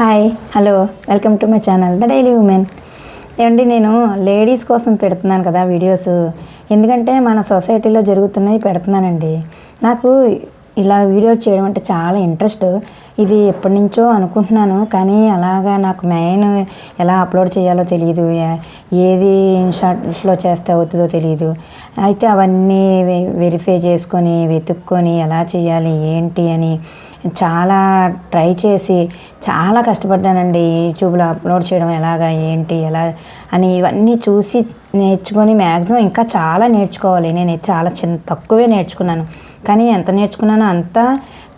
Hi hello welcome to my channel the daily women. ఏమండి నేను ladies కోసం పెడుతున్నాను కదా వీడియోస్. ఎందుకంటే మన సొసైటీలో జరుగుతున్నాయి పెడుతున్నానండి. నాకు ఇలా వీడియోస్ చేయడం అంటే చాలా ఇంట్రెస్ట్. ఇది ఎప్పటి నుంచో అనుకుంటున్నాను కానీ అలాగా నాకు మెయిన్ ఎలా అప్లోడ్ చేయాలో తెలియదు ఏది ఇన్షార్ట్లో చేస్తే అవుతుందో తెలియదు అయితే అవన్నీ వెరిఫై చేసుకొని వెతుక్కొని ఎలా చేయాలి ఏంటి అని చాలా ట్రై చేసి చాలా కష్టపడ్డానండి యూట్యూబ్లో అప్లోడ్ చేయడం ఎలాగా ఏంటి ఎలా అని ఇవన్నీ చూసి నేర్చుకొని మ్యాక్సిమం ఇంకా చాలా నేర్చుకోవాలి. నేను చాలా చిన్న తక్కువే నేర్చుకున్నాను. కానీ ఎంత నేర్చుకున్నానో అంతా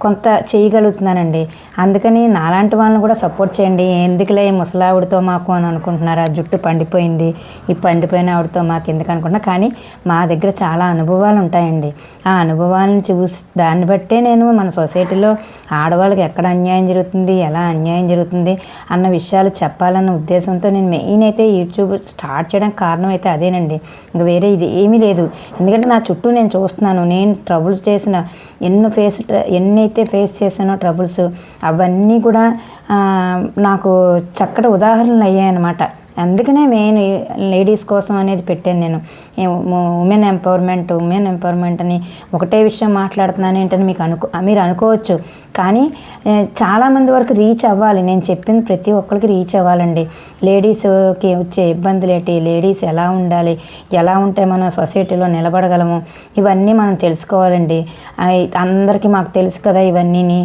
కొంత చేయగలుగుతున్నానండి. అందుకని నాలాంటి వాళ్ళని కూడా సపోర్ట్ చేయండి. ఎందుకులే ఈ ముసలావిడితో మాకు అని అనుకుంటున్నారా? జుట్టు పండిపోయింది. ఈ పండిపోయిన ఆవిడతో మాకు ఎందుకు అనుకుంటున్నా? కానీ మా దగ్గర చాలా అనుభవాలు ఉంటాయండి. ఆ అనుభవాలను చూసి దాన్ని బట్టే నేను మన సొసైటీలో ఆడవాళ్ళకి ఎక్కడ అన్యాయం జరుగుతుంది ఎలా అన్యాయం జరుగుతుంది అన్న విషయాలు చెప్పాలన్న ఉద్దేశంతో నేను మెయిన్ అయితే యూట్యూబ్ స్టార్ట్ చేయడానికి కారణం అయితే అదేనండి. ఇంకా వేరే ఇది ఏమీ లేదు. ఎందుకంటే నా చుట్టూ నేను చూస్తున్నాను. నేను ట్రబుల్స్ చేసిన ఎన్నో ఫేస్ ఎన్ని నేనైతే ఫేస్ చేశానో ట్రబుల్స్ అవన్నీ కూడా నాకు చక్కటి ఉదాహరణలు అయ్యాయన్నమాట. అందుకనే మెయిన్ లేడీస్ కోసం అనేది పెట్టాను నేను. ఉమెన్ ఎంపవర్మెంట్ ఉమెన్ ఎంపవర్మెంట్ అని ఒకటే విషయం మాట్లాడుతున్నాను ఏంటని మీకు అనుకో మీరు అనుకోవచ్చు. కానీ చాలామంది వరకు రీచ్ అవ్వాలి. నేను చెప్పింది ప్రతి ఒక్కరికి రీచ్ అవ్వాలండి. లేడీస్కి వచ్చే ఇబ్బందులు ఏంటి? లేడీస్ ఎలా ఉండాలి? ఎలా ఉంటే మనం సొసైటీలో నిలబడగలము? ఇవన్నీ మనం తెలుసుకోవాలండి. అందరికీ మాకు తెలుసు కదా ఇవన్నీని.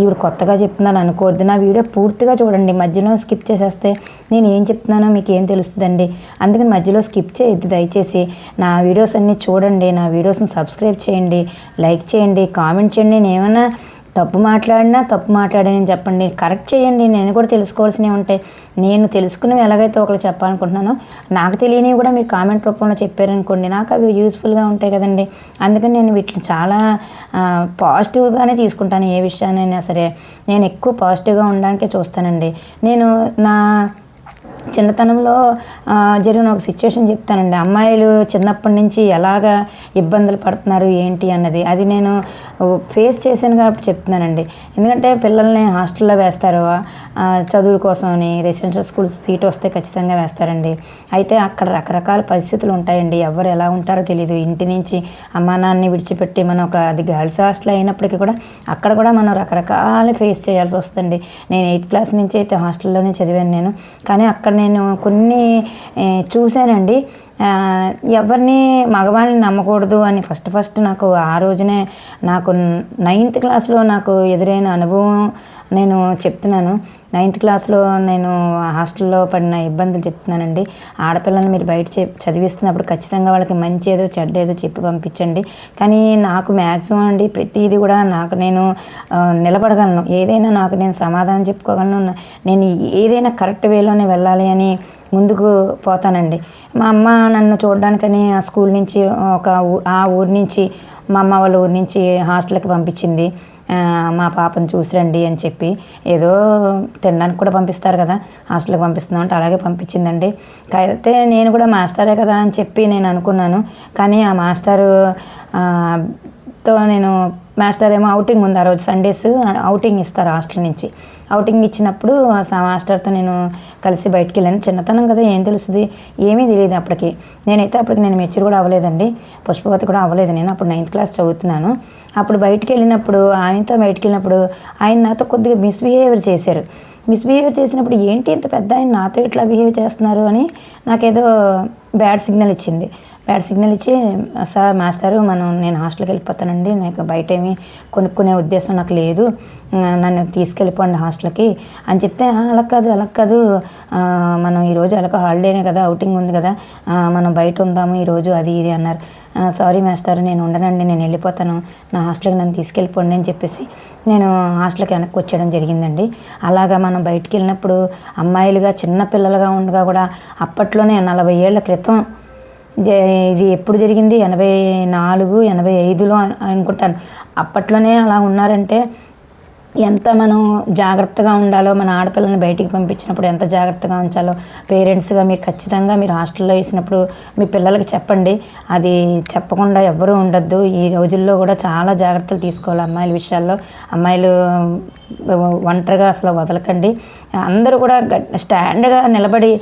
ఇవి కొత్తగా చెప్తున్నాను అనుకోవద్దు. నా వీడియో పూర్తిగా చూడండి. మధ్యలో స్కిప్ చేసేస్తే నేను ఏం చెప్తున్నాను? మీకు ఏం తెలుస్తుందండి? అందుకని మధ్యలో స్కిప్ చేయొద్దు. దయచేసి నా వీడియోస్ అన్నీ చూడండి నా వీడియోస్ని సబ్స్క్రైబ్ చేయండి లైక్ చేయండి కామెంట్ చేయండి. నేను ఏమైనా తప్పు మాట్లాడినా తప్పు మాట్లాడానని చెప్పండి. కరెక్ట్ చేయండి. నేను కూడా తెలుసుకోవాల్సినవి ఉంటాయి నేను తెలుసుకున్నవి ఎలాగైతే ఒకరు చెప్పాలనుకుంటున్నానో నాకు తెలియనివి కూడా మీరు కామెంట్ రూపంలో చెప్పారనుకోండి నాకు అవి యూస్ఫుల్గా ఉంటాయి కదండి. అందుకని నేను వీటిని చాలా పాజిటివ్గానే తీసుకుంటాను ఏ విషయాన్నైనా సరే. నేను ఎక్కువ పాజిటివ్గా ఉండడానికే చూస్తానండి. నేను నా చిన్నతనంలో జరిగిన ఒక సిచ్యువేషన్ చెప్తానండి. అమ్మాయిలు చిన్నప్పటి నుంచి ఎలాగా ఇబ్బందులు పడుతున్నారు ఏంటి అన్నది. అది నేను ఫేస్ చేశాను కాబట్టి చెప్తున్నానండి. ఎందుకంటే పిల్లల్ని హాస్టల్లో వేస్తారు. చదువుల కోసమని రెసిడెన్షియల్ స్కూల్ సీట్ వస్తే ఖచ్చితంగా వేస్తారండి. అయితే అక్కడ రకరకాల పరిస్థితులు ఉంటాయండి. ఎవరు ఎలా ఉంటారో తెలియదు ఇంటి నుంచి అమ్మానాన్నని విడిచిపెట్టి మనం ఒక అది గర్ల్స్ హాస్టల్ అయినప్పటికీ కూడా అక్కడ కూడా మనం రకరకాల ఫేస్ చేయాల్సి వస్తుంది నేను ఎయిత్ క్లాస్ నుంచి అయితే హాస్టల్లోనే చదివాను నేను. కానీ అక్కడ నేను కొన్ని చూశానండి. ఎవరిని మగవాళ్ళని నమ్మకూడదు అని ఫస్ట్ ఫస్ట్ నాకు ఆ రోజునే నాకు నైన్త్ క్లాస్లో నాకు ఎదురైన అనుభవం నేను చెప్తున్నాను. నైన్త్ క్లాస్లో నేను హాస్టల్లో పడిన ఇబ్బందులు చెప్తున్నానండి. ఆడపిల్లల్ని మీరు బయట చదివిస్తున్నప్పుడు ఖచ్చితంగా వాళ్ళకి మంచి ఏదో చెడ్డ ఏదో చెప్పి పంపించండి. కానీ నాకు మ్యాక్సిమం అండి ప్రతిదీ కూడా నాకు నేను నిలబడగలను. ఏదైనా నాకు నేను సమాధానం చెప్పుకోగలను. నేను ఏదైనా కరెక్ట్ వేలోనే వెళ్ళాలి అని ముందుకు పోతానండి. మా అమ్మ నన్ను చూడడానికని ఆ స్కూల్ నుంచి ఒక ఆ ఊరి నుంచి మా అమ్మ వాళ్ళ ఊరి నుంచి హాస్టల్కి పంపించింది. మా పాపను చూసిరండి అని చెప్పి ఏదో తినడానికి కూడా పంపిస్తారు కదా హాస్టల్కి పంపిస్తున్నాం అంటే అలాగే పంపించిందండి. అయితే నేను కూడా మాస్టరే కదా అని చెప్పి నేను అనుకున్నాను. కానీ ఆ మాస్టరు తో నేను మాస్టర్ ఏమో అవుటింగ్ ఉంది ఆ రోజు సండేస్ అవుటింగ్ ఇస్తారు హాస్టల్ నుంచి. అవుటింగ్ ఇచ్చినప్పుడు మాస్టర్తో నేను కలిసి బయటికి వెళ్ళాను. చిన్నతనం కదా ఏం తెలుస్తుంది? ఏమీ తెలియదు అప్పటికి. నేనైతే అప్పటికి నేను మెచ్యూర్ కూడా అవ్వలేదండి. పుష్పవతి కూడా అవ్వలేదు. నేను అప్పుడు నైన్త్ క్లాస్ చదువుతున్నాను. అప్పుడు బయటికి వెళ్ళినప్పుడు ఆయనతో బయటికి వెళ్ళినప్పుడు ఆయన నాతో కొద్దిగా మిస్బిహేవియర్ చేశారు. మిస్బిహేవియర్ చేసినప్పుడు ఏంటి ఇంత పెద్ద ఆయన నాతో ఇట్లా బిహేవ్ చేస్తున్నారు అని నాకేదో బ్యాడ్ సిగ్నల్ ఇచ్చింది. బ్యాడ్ సిగ్నల్ ఇచ్చి సార్ మాస్టారు మనం నేను హాస్టల్కి వెళ్ళిపోతానండి. నాకు బయట ఏమీ కొనుక్కునే ఉద్దేశం నాకు లేదు. నన్ను తీసుకెళ్ళిపోండి హాస్టల్కి. అని చెప్తే అలా కాదు అలా కాదు. మనం ఈరోజు ఎలాగో హాలిడేనే కదా అవుటింగ్ ఉంది కదా. మనం బయట ఉందాము ఈరోజు అది ఇది అన్నారు. సారీ మాస్టర్ నేను ఉండనండి నేను వెళ్ళిపోతాను. నా హాస్టల్కి నన్ను తీసుకెళ్ళిపోండి అని చెప్పేసి నేను హాస్టల్కి వెనక్కి వచ్చేయడం జరిగిందండి. అలాగా మనం బయటికి వెళ్ళినప్పుడు అమ్మాయిలుగా చిన్న పిల్లలుగా ఉండగా కూడా అప్పట్లోనే నలభై ఏళ్ళ క్రితం ఇది ఎప్పుడు జరిగింది? ఎనభై నాలుగు ఎనభై ఐదులో అనుకుంటాను. అప్పట్లోనే అలా ఉన్నారంటే ఎంత మనం జాగ్రత్తగా ఉండాలో మన ఆడపిల్లని బయటికి పంపించినప్పుడు ఎంత జాగ్రత్తగా ఉంచాలో పేరెంట్స్గా మీరు ఖచ్చితంగా మీరు హాస్టల్లో వేసినప్పుడు మీ పిల్లలకి చెప్పండి. అది చెప్పకుండా ఎవ్వరూ ఉండొద్దు. ఈ రోజుల్లో కూడా చాలా జాగ్రత్తలు తీసుకోవాలి అమ్మాయిల విషయాల్లో. అమ్మాయిలు ఒంటరిగా అసలు వదలకండి. అందరూ కూడా స్టాండ్గా నిలబడి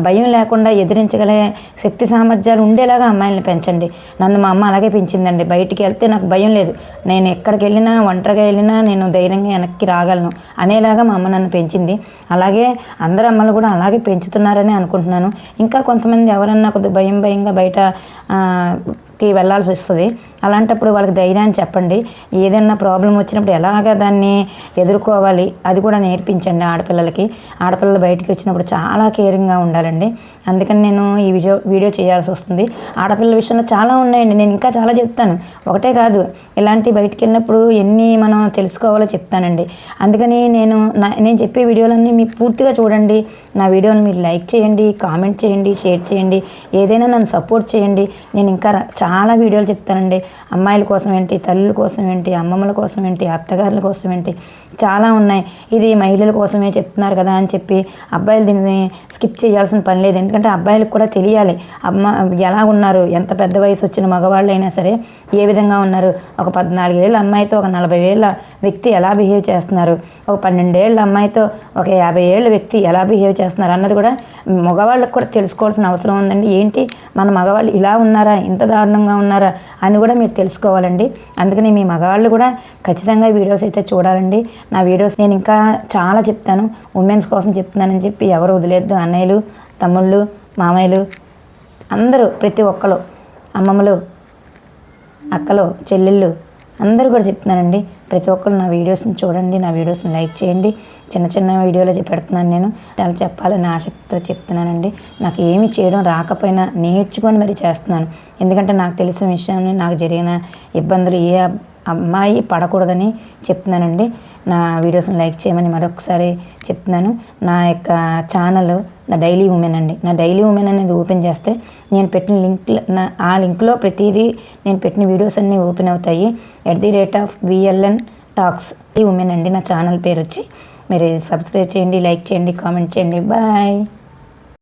భయం లేకుండా ఎదిరించగలే శక్తి సామర్థ్యాలు ఉండేలాగా అమ్మాయిల్ని పెంచండి. నన్ను మా అమ్మ అలాగే పెంచిందండి. బయటికి వెళ్తే నాకు భయం లేదు. నేను ఎక్కడికి వెళ్ళినా ఒంటరిగా వెళ్ళినా నేను ధైర్యంగా వెనక్కి రాగలను అనేలాగా మా అమ్మ నన్ను పెంచింది. అలాగే అందరు అమ్మలు కూడా అలాగే పెంచుతున్నారని అనుకుంటున్నాను. ఇంకా కొంతమంది ఎవరన్నా కొద్దిగా భయం భయంగా బయటకి వెళ్ళాల్సి వస్తుంది. అలాంటప్పుడు వాళ్ళకి ధైర్యాన్ని చెప్పండి. ఏదైనా ప్రాబ్లం వచ్చినప్పుడు ఎలాగ దాన్ని ఎదుర్కోవాలి? అది కూడా నేర్పించండి ఆడపిల్లలకి. ఆడపిల్లలు బయటికి వచ్చినప్పుడు చాలా కేరింగ్గా ఉండాలండి. అందుకని నేను ఈ వీడియో వీడియో చేయాల్సి వస్తుంది. ఆడపిల్లల విషయంలో చాలా ఉన్నాయండి. నేను ఇంకా చాలా చెప్తాను. ఒకటే కాదు ఇలాంటి బయటికి వెళ్ళినప్పుడు ఎన్ని మనం తెలుసుకోవాలో చెప్తానండి. అందుకని నేను నా నేను చెప్పే వీడియోలన్నీ మీరు పూర్తిగా చూడండి. నా వీడియోని మీరు లైక్ చేయండి కామెంట్ చేయండి షేర్ చేయండి. ఏదైనా నన్ను సపోర్ట్ చేయండి. నేను ఇంకా చాలా వీడియోలు చెప్తానండి. అమ్మాయిల కోసం ఏంటి తల్లుల కోసం ఏంటి అమ్మమ్మల కోసం ఏంటి అత్తగారుల కోసం ఏంటి చాలా ఉన్నాయి. ఇది మహిళల కోసమే చెప్తున్నారు కదా అని చెప్పి అబ్బాయిలు దీన్ని స్కిప్ చేయాల్సిన పని లేదు. ఎందుకంటే అబ్బాయిలకు కూడా తెలియాలి. అమ్మ ఎలా ఉన్నారు? ఎంత పెద్ద వయసు వచ్చిన మగవాళ్ళు అయినా సరే ఏ విధంగా ఉన్నారు? ఒక పద్నాలుగేళ్ళ అమ్మాయితో ఒక నలభై ఏళ్ళ వ్యక్తి ఎలా బిహేవ్ చేస్తున్నారు? ఒక పన్నెండేళ్ళ అమ్మాయితో ఒక యాభై ఏళ్ళ వ్యక్తి ఎలా బిహేవ్ చేస్తున్నారు? అన్నది కూడా మగవాళ్ళకి కూడా తెలుసుకోవాల్సిన అవసరం ఉందండి. ఏంటి? మన మగవాళ్ళు ఇలా ఉన్నారా? ఇంత దారుణంగా ఉన్నారా? అని కూడా మీరు తెలుసుకోవాలండి. అందుకని మీ మగవాళ్ళు కూడా ఖచ్చితంగా వీడియోస్ అయితే చూడాలండి. నా వీడియోస్ నేను ఇంకా చాలా చెప్తాను. ఉమెన్స్ కోసం చెప్తున్నానని చెప్పి ఎవరు వదిలేద్దు. అన్నయ్యలు తమ్ముళ్ళు మామయ్యలు అందరూ ప్రతి ఒక్కరు అమ్మమ్మలు అక్కలు చెల్లెళ్ళు అందరూ కూడా చెప్తున్నానండి. ప్రతి ఒక్కరు నా వీడియోస్ని చూడండి నా వీడియోస్ని లైక్ చేయండి. చిన్న చిన్న వీడియోలో పెడుతున్నాను నేను. చాలా చెప్పాలని ఆసక్తితో చెప్తున్నానండి. నాకు ఏమి చేయడం రాకపోయినా నేర్చుకొని మరి చేస్తున్నాను. ఎందుకంటే నాకు తెలిసిన విషయాన్ని నాకు జరిగిన ఇబ్బందులు ఏ అమ్మాయి పడకూడదని చెప్తున్నానండి. నా వీడియోస్ని లైక్ చేయమని మరొకసారి చెప్తున్నాను. నా యొక్క ఛానల్ నా డైలీ ఉమెన్ అండి. నా డైలీ ఉమెన్ అనేది ఓపెన్ చేస్తే నేను పెట్టిన లింక్ నా ఆ లింక్లో ప్రతిదీ నేను పెట్టిన వీడియోస్ అన్నీ ఓపెన్ అవుతాయి. At the rate of VLN talks ఈ ఉమెన్ అండి నా ఛానల్ పేరు వచ్చి మీరు సబ్స్క్రైబ్ చేయండి లైక్ చేయండి కామెంట్ చేయండి. బాయ్.